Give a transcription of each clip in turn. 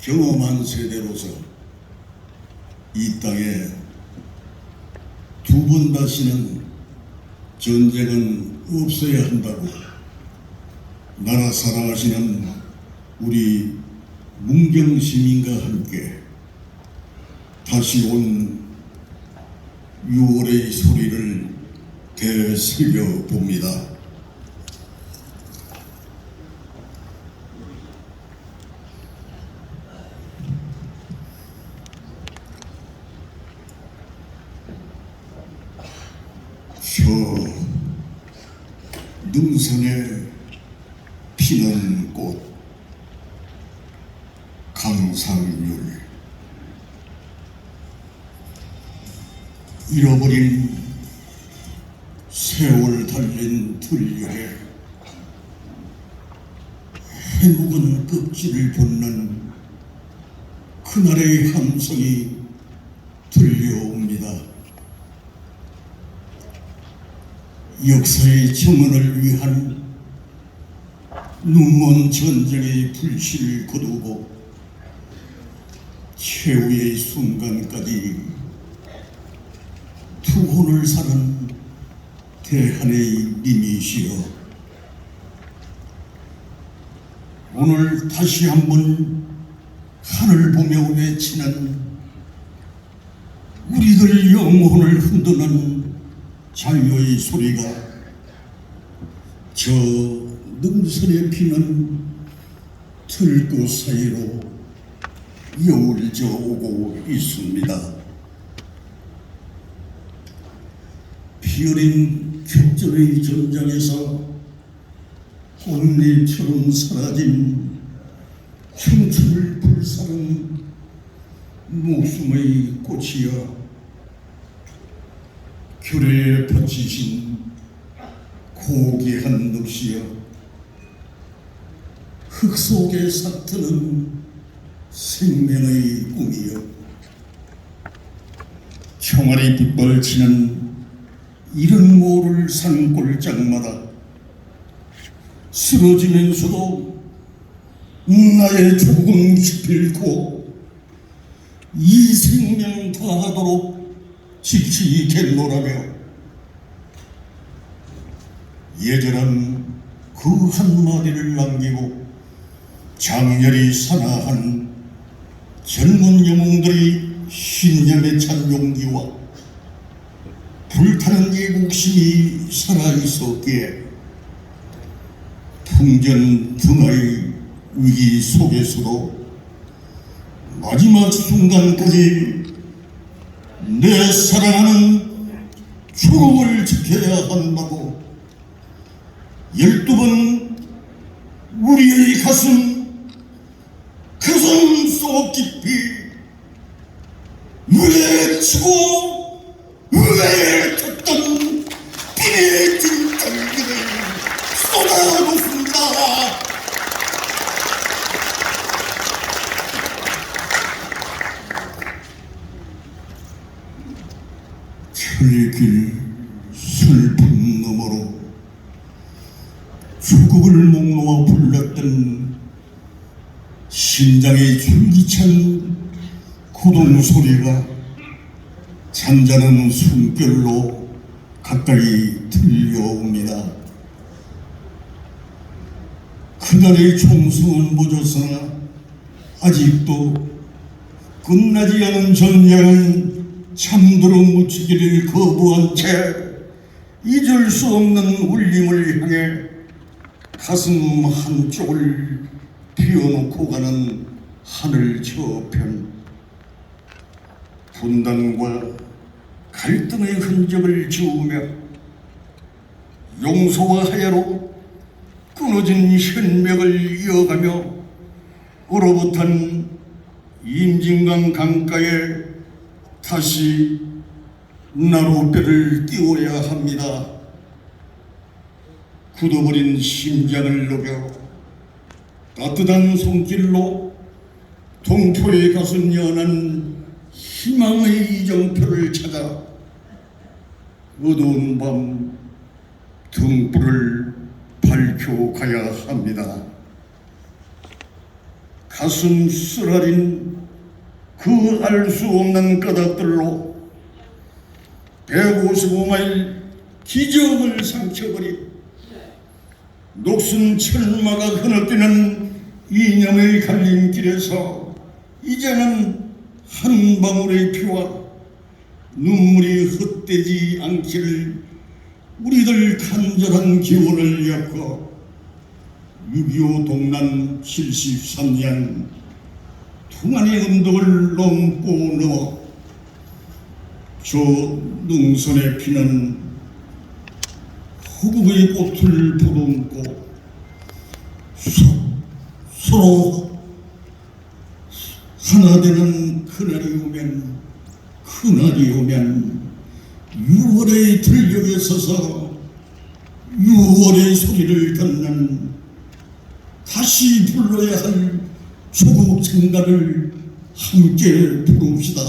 경험한 세대로서 이 땅에 두 번 다시는 전쟁은 없어야 한다고 나라 사랑하시는 우리 문경 시민과 함께 다시 온 6월의 소리를 되새겨 봅니다. 저 능선에 피는 꽃 강상률 잃어버린 세월 달린 들녘에 해묵은 껍질을 벗는 그날의 함성이 들려옵니다. 역사의 정언을 위한 눈먼 전쟁의 불씨를 거두고 최후의 순간까지 투혼을 사는 대한의 님이시여. 오늘 다시 한번 하늘 보며 외치는 우리들 영혼을 흔드는 자유의 소리가 저 능선에 피는 들꽃 사이로 여울져 오고 있습니다. 피어린 격전의 전장에서 꽃잎처럼 사라진 청춘을 불사른 목숨의 꽃이여 규례에 바치신 고귀한 넋이여. 흙 속에 삭트는 생명의 꿈이여. 총알이 빗벌 치는 이른 모를 산골짜마다 쓰러지면서도 나의 조금 기필고 이 생명 다하도록 지키겠노라며? 예전한 그 한마디를 남기고 장렬히 산화한 젊은 영웅들의 신념에 찬 용기와 불타는 애국심이 살아있었기에 풍전 등의 위기 속에서도 마지막 순간까지 내 사랑하는 초록을 지켜야 한다고 열두 번 우리의 가슴 가슴 속 깊이 외치고 외쳤던 비밀 진절기를 쏟아놓습니다. 철길 슬픈 너머로 조국을 목놓아 불렀던 심장의 줄기찬 고동 소리가 잔잔한 숨결로 가까이 들려옵니다. 그날의 총성은 멎었으나 아직도 끝나지 않은 전쟁은 잠들어 묻히기를 거부한 채 잊을 수 없는 울림을 향해 가슴 한쪽을 비워놓고 가는 하늘 저편 분단과 갈등의 흔적을 지우며 용서와 하야로 끊어진 혈맥을 이어가며 얼어붙은 임진강 강가에 다시 나룻배를 띄워야 합니다. 굳어버린 심장을 녹여 따뜻한 손길로 동포의 가슴 연한 희망의 이정표를 찾아 어두운 밤 등불을 밝혀 가야 합니다. 가슴 쓰라린 그 알 수 없는 까닭들로 155마일 기적을 삼켜버린 녹슨 철마가 흐느끼는 이념의 갈림길에서 이제는 한 방울의 피와 눈물이 헛되지 않기를 우리들 간절한 기원을 엮어 6.25 동란 73년 통안의 운동을 넘고 넣어 저 능선에 피는 허국의 꽃을 보듬고 서- 서로 하나 되는 그날이 오면 그날이 오면 6월의 들녘에 서서 6월의 소리를 듣는 다시 불러야 할 조국 성가를 함께 부릅시다.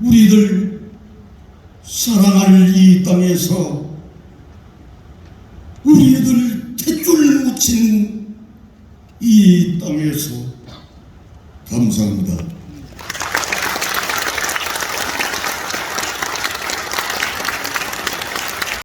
우리들 사랑할 이 땅에서 우리들 tet줄 묻힌 이 땅에서 감사합니다.